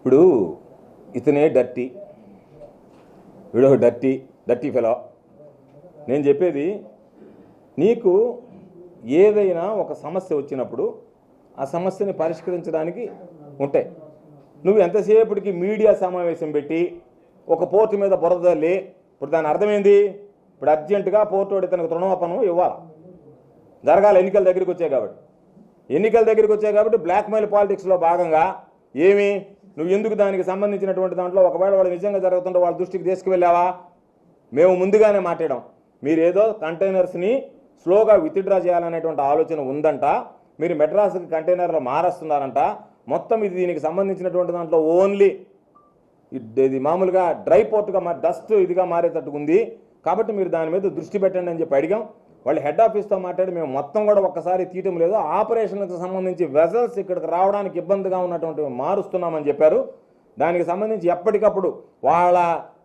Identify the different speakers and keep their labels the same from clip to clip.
Speaker 1: ఇప్పుడు ఇతనే డర్టీ. వీడో డర్టీ డర్టీ ఫెలో. నేను చెప్పేది నీకు ఏదైనా ఒక సమస్య వచ్చినప్పుడు ఆ సమస్యని పరిష్కరించడానికి ఉంటాయి. నువ్వు ఎంతసేపటికి మీడియా సమావేశం పెట్టి ఒక పోర్టు మీద బురదల్లి ఇప్పుడు దాని అర్థమైంది? ఇప్పుడు అర్జెంటుగా పోర్టు వాడి తనకు రుణమాపనం ఇవ్వాలి? జరగాలి ఎన్నికల దగ్గరికి వచ్చాయి కాబట్టి. ఎన్నికల దగ్గరికి వచ్చాయి కాబట్టి బ్లాక్మెయిల్ పాలిటిక్స్లో భాగంగా ఏమి? నువ్వు ఎందుకు దానికి సంబంధించినటువంటి దాంట్లో ఒకవేళ వాడు నిజంగా జరుగుతుంటే వాళ్ళ దృష్టికి తీసుకువెళ్ళావా? మేము ముందుగానే మాట్లాడాం. మీరేదో కంటైనర్స్ని స్లోగా విత్డ్రా చేయాలనేటువంటి ఆలోచన ఉందంట. మీరు మెడ్రాస్కి కంటైనర్లు మారేస్తున్నారంట. మొత్తం ఇది దీనికి సంబంధించినటువంటి దాంట్లో ఓన్లీ ఇది ఇది మామూలుగా డ్రై పోర్ట్గా మా డస్ట్ ఇదిగా మారేటట్టుగా ఉంది కాబట్టి మీరు దాని మీద దృష్టి పెట్టండి అని చెప్పి అడిగాం. వాళ్ళు హెడ్ ఆఫీస్తో మాట్లాడి మేము మొత్తం కూడా ఒక్కసారి తీయటం లేదు. ఆపరేషన్కి సంబంధించి వెజల్స్ ఇక్కడికి రావడానికి ఇబ్బందిగా ఉన్నటువంటి మారుస్తున్నామని చెప్పారు. దానికి సంబంధించి ఎప్పటికప్పుడు వాళ్ళ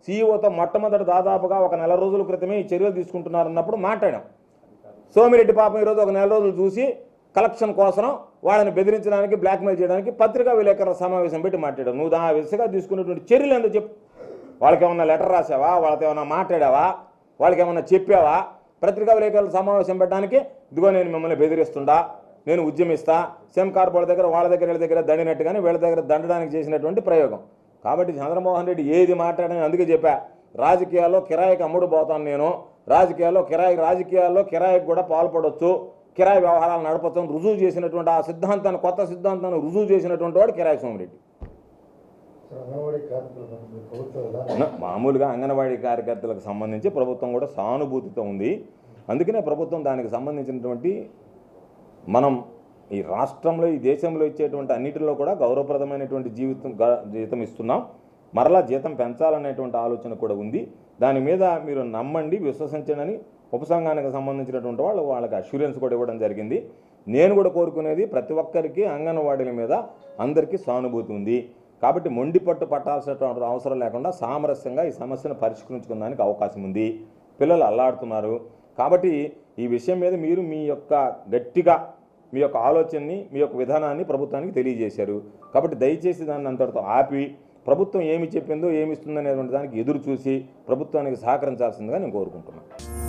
Speaker 1: సీఈఓతో మొట్టమొదటి దాదాపుగా ఒక నెల రోజుల క్రితమే ఈ చర్యలు తీసుకుంటున్నారన్నప్పుడు మాట్లాడాం. సోమిరెడ్డి పాపం ఈరోజు ఒక నెల రోజులు చూసి కలెక్షన్ కోసం వాళ్ళని బెదిరించడానికి బ్లాక్మెయిల్ చేయడానికి పత్రికా విలేకరుల సమావేశం పెట్టి మాట్లాడావు నువ్వు దా విసగా తీసుకున్నటువంటి చర్యలు ఏందో చెప్పు. వాళ్ళకి ఏమన్నా లెటర్ రాసావా? వాళ్ళతో ఏమన్నా మాట్లాడావా? వాళ్ళకి ఏమన్నా చెప్పావా? పత్రికా విలేకరుల సమావేశం పెట్టడానికి ఇదిగో నేను మిమ్మల్ని బెదిరిస్తుండా నేను ఉద్యమిస్తా సెమ్ కార్పొరేట్ దగ్గర వాళ్ళ దగ్గర వీళ్ళ దగ్గర దండినట్టుగానే వీళ్ళ దగ్గర దండడానికి చేసినటువంటి ప్రయోగం. కాబట్టి చంద్రమోహన్ రెడ్డి ఏది మాట్లాడని అందుకే చెప్పా రాజకీయాల్లో కిరాయికి అమ్ముడు పోతాను నేను రాజకీయాల్లో కిరాయి రాజకీయాల్లో కిరాయికి కూడా పాల్పడొచ్చు కిరాయి వ్యవహారాలు నడపచ్చు రుజువు చేసినటువంటి ఆ సిద్ధాంతాన్ని కొత్త సిద్ధాంతాన్ని రుజువు చేసినటువంటి వాడు కిరాయి సోమిరెడ్డి. మామూలుగా అంగన్వాడీ కార్యకర్తలకు సంబంధించి ప్రభుత్వం కూడా సానుభూతితో ఉంది. అందుకనే ప్రభుత్వం దానికి సంబంధించినటువంటి మనం ఈ రాష్ట్రంలో ఈ దేశంలో ఇచ్చేటువంటి అన్నిటిలో కూడా గౌరవప్రదమైనటువంటి జీవితం జీతం ఇస్తున్నాం. మరలా జీతం పెంచాలనేటువంటి ఆలోచన కూడా ఉంది. దాని మీద మీరు నమ్మండి విశ్వసించండి ఉపసంఘానికి సంబంధించినటువంటి వాళ్ళు వాళ్ళకి అష్యూరెన్స్ కూడా ఇవ్వడం జరిగింది. నేను కూడా కోరుకునేది ప్రతి ఒక్కరికి అంగన్వాడీల మీద అందరికీ సానుభూతి ఉంది. కాబట్టి మొండి పట్టు పట్టాల్సినటువంటి అవసరం లేకుండా సామరస్యంగా ఈ సమస్యను పరిష్కరించుకోవడానికి అవకాశం ఉంది. పిల్లలు అల్లాడుతున్నారు. కాబట్టి ఈ విషయం మీద మీరు మీ యొక్క గట్టిగా మీ యొక్క ఆలోచనని మీ యొక్క విధానాన్ని ప్రభుత్వానికి తెలియజేశారు. కాబట్టి దయచేసి దాన్ని అంతటితో ఆపి ప్రభుత్వం ఏమి చెప్పిందో ఏమి ఇస్తుందనేటువంటి దానికి ఎదురు చూసి ప్రభుత్వానికి సహకరించాల్సిందిగా నేను కోరుకుంటున్నాను.